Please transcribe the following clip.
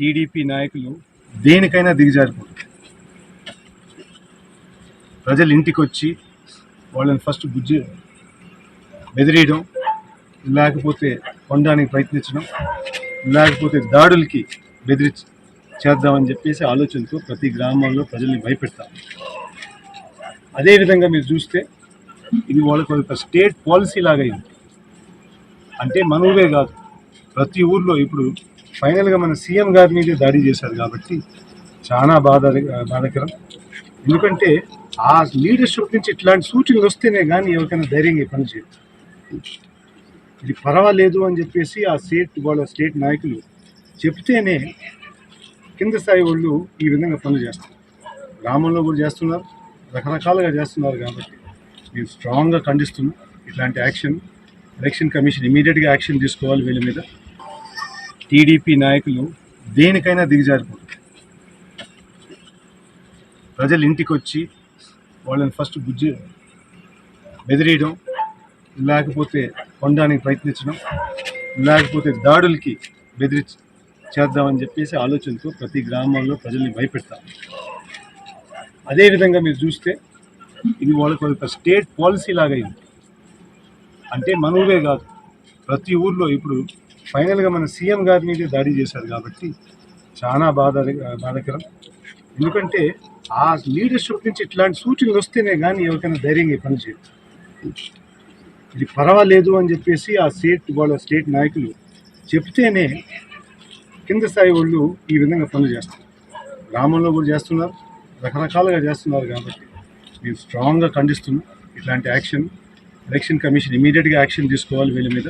TDP నాయకులు దేనికైనా దిగజారిపోతారు ప్రజలు ఇంటికి వచ్చి వాళ్ళని ఫస్ట్ బుజ్జి బెదిరియడం లేకపోతే కొనడానికి ప్రయత్నించడం లేకపోతే దాడులకి బెదిరి చేద్దామని చెప్పేసి ఆలోచనతో ప్రతి గ్రామంలో ప్రజల్ని భయపెడతాం. అదేవిధంగా మీరు చూస్తే ఇది వాళ్ళకి ఒక స్టేట్ పాలసీ లాగా అయింది అంటే మన ఊరే కాదు ప్రతి ఊర్లో ఇప్పుడు ఫైనల్గా మన సీఎం గారి మీదే దాడి చేశారు కాబట్టి చాలా బాధ బాధకరం. ఎందుకంటే ఆ లీడర్షిప్ నుంచి ఇట్లాంటి సూచనలు వస్తేనే కానీ ఎవరికైనా ధైర్యంగా పనిచేయదు పని ఇది పర్వాలేదు అని చెప్పేసి ఆ స్టేట్ వాళ్ళ స్టేట్ నాయకులు చెప్తేనే కింద స్థాయి వాళ్ళు ఈ విధంగా పనులు చేస్తారు. గ్రామంలో కూడా చేస్తున్నారు రకరకాలుగా చేస్తున్నారు కాబట్టి మేము స్ట్రాంగ్గా ఖండిస్తున్నాం. ఇట్లాంటి యాక్షన్ ఎలక్షన్ కమిషన్ ఇమీడియట్గా యాక్షన్ తీసుకోవాలి వీళ్ళ మీద. టీడీపీ నాయకులు దేనికైనా దిగజారిపోతారు. ప్రజలు ఇంటికి వచ్చి వాళ్ళని ఫస్ట్ బుజ్జి బెదిరియడం లేకపోతే కొనడానికి ప్రయత్నించడం లేకపోతే దాడులకి బెదిరి చేద్దామని చెప్పేసి ఆలోచనతో ప్రతి గ్రామాల్లో ప్రజల్ని భయపెడతాం. అదేవిధంగా మీరు చూస్తే ఇది వాళ్ళకి ఒక స్టేట్ పాలసీ లాగా అయింది. అంటే మన ఊరే కాదు ప్రతి ఊర్లో ఇప్పుడు ఫైనల్గా మన సీఎం గారి మీదే దాడి చేశారు కాబట్టి చాలా బాధ బాధకరం. ఎందుకంటే ఆ లీడర్షిప్ నుంచి ఇట్లాంటి సూచనలు వస్తేనే కానీ ఎవరికైనా ధైర్యంగా ఈ పని ఇది పర్వాలేదు అని చెప్పేసి ఆ స్టేట్ వాళ్ళ స్టేట్ నాయకులు చెప్తేనే కింద స్థాయి వాళ్ళు ఈ విధంగా పనులు చేస్తారు. గ్రామంలో కూడా చేస్తున్నారు రకరకాలుగా చేస్తున్నారు కాబట్టి మేము స్ట్రాంగ్గా ఖండిస్తున్నాం. ఇట్లాంటి యాక్షన్ ఎలక్షన్ కమిషన్ ఇమీడియట్గా యాక్షన్ తీసుకోవాలి వీళ్ళ మీద.